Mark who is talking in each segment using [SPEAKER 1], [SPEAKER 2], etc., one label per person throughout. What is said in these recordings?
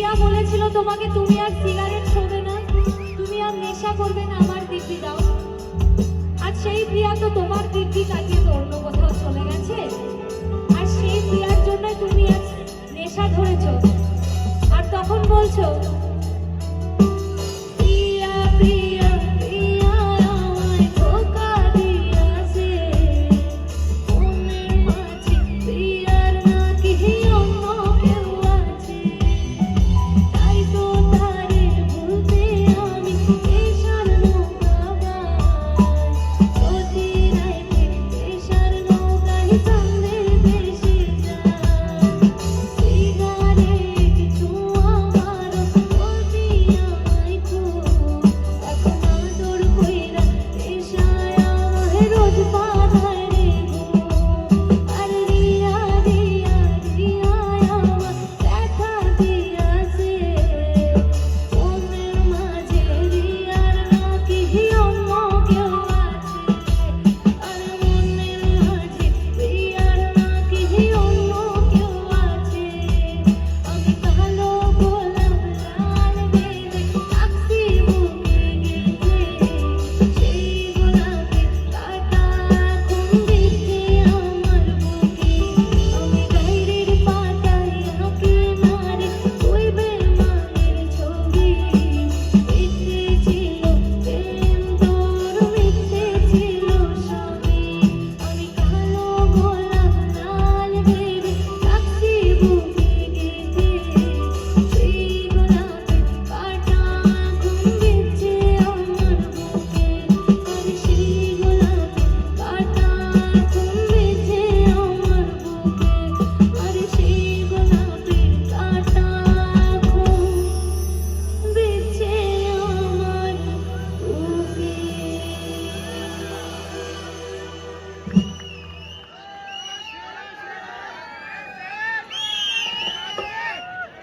[SPEAKER 1] প্রিয়া বলেছিল তোমাকে, তুমি আর সিগারেট খাবে না। তুমি আর নেশা করবে না আমার দিব্যি দাও। আর সেই প্রিয়া তো จะต้อง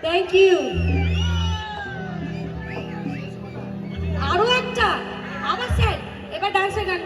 [SPEAKER 1] থ্যাংক ইউ আরও একটা আমার স্যার এবার ডান্সের গান